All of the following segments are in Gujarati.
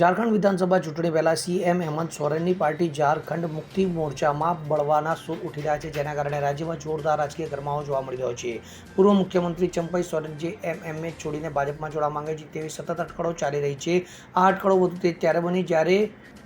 ઝારખંડ વિધાનસભા ચૂંટણી પહેલા સીએમ હેમંત સોરેનની પાર્ટી ઝારખંડ મુક્તિ મોરચામાં બળવાના સૂર ઉઠી રહ્યા છે, જેના કારણે રાજ્યમાં જોરદાર રાજકીય ગરમાવો જોવા મળી રહ્યો છે. પૂર્વ મુખ્યમંત્રી ચંપઈ સોરેન જે એમએમએ છોડીને ભાજપમાં જોડાવા માંગે છે, તેવી સતત અટકળો ચાલી રહી છે. આ અટકળો વધુ તે ત્યારે બની જ્યારે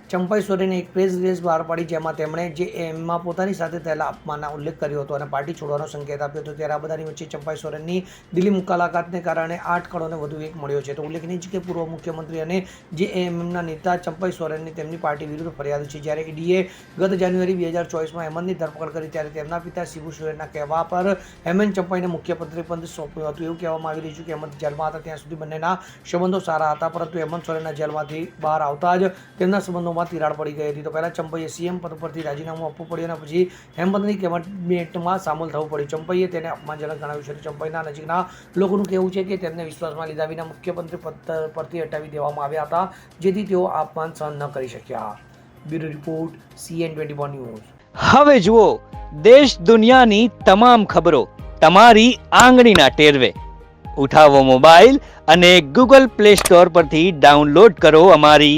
ચંપાઈ સોરેને એક પ્રેસ રિલીઝ બહાર પાડી જેમાં તેમણે જે એમમાં પોતાની સાથે થયેલા અપમાનના ઉલ્લેખ કર્યો હતો અને પાર્ટી છોડવાનો સંકેત આપ્યો હતો, ત્યારે આ બધાની વચ્ચે ચંપાઈ સોરેનની દિલ્હી મુલાકાતને કારણે આઠ કરોડને વધુ એક મળ્યો છે. તો ઉલ્લેખનીય છે કે પૂર્વ મુખ્યમંત્રી અને જે એમના નેતા ચંપાઈ સોરેનની તેમની પાર્ટી વિરુદ્ધ ફરિયાદ છે. જ્યારે ઈડીએ ગત જાન્યુઆરી બે હજાર ચોવીસમાં હેમંતની ધરપકડ કરી, ત્યારે તેમના પિતા શિબુ સોરેનના કહેવા પર હેમંત ચંપાઈને મુખ્ય પદ સોંપ્યું હતું. એવું કહેવામાં આવી રહ્યું છે કે હેમંત જેલમાં હતા, ત્યાં સુધી બંનેના સંબંધો સારા હતા, પરંતુ હેમંત સોરેનના જેલમાંથી બહાર આવતા જ તેમના સંબંધોમાં તિરાડ પડી ગઈ હતી. તો પહેલાં ચંપઈએ સીએમ પદ પરથી રાજીનામું આપવું પડ્યું અને પછી હેમંતની કેબિનેટમાં સામેલ થવું પડ્યું. ચંપઈએ તેને અપમાનજનક ગણાવ્યું છે. ચંપઈના નજીકના લોકોનું કહેવું છે કે તેમને વિશ્વાસમાં લીધા વિના મુખ્યમંત્રી પદ પરથી હટાવી દેવામાં આવ્યા હતા, જેથી તેઓ અપમાન સહન ન કરી શક્યા. Bureau report, CN twenty one news. હવે જુઓ, દેશ દુનિયાની તમામ ખબરો તમારી આંગળીના ટેરવે. ઉઠાવો મોબાઈલ અને ગૂગલ પ્લે સ્ટોર પરથી ડાઉનલોડ કરો અમારી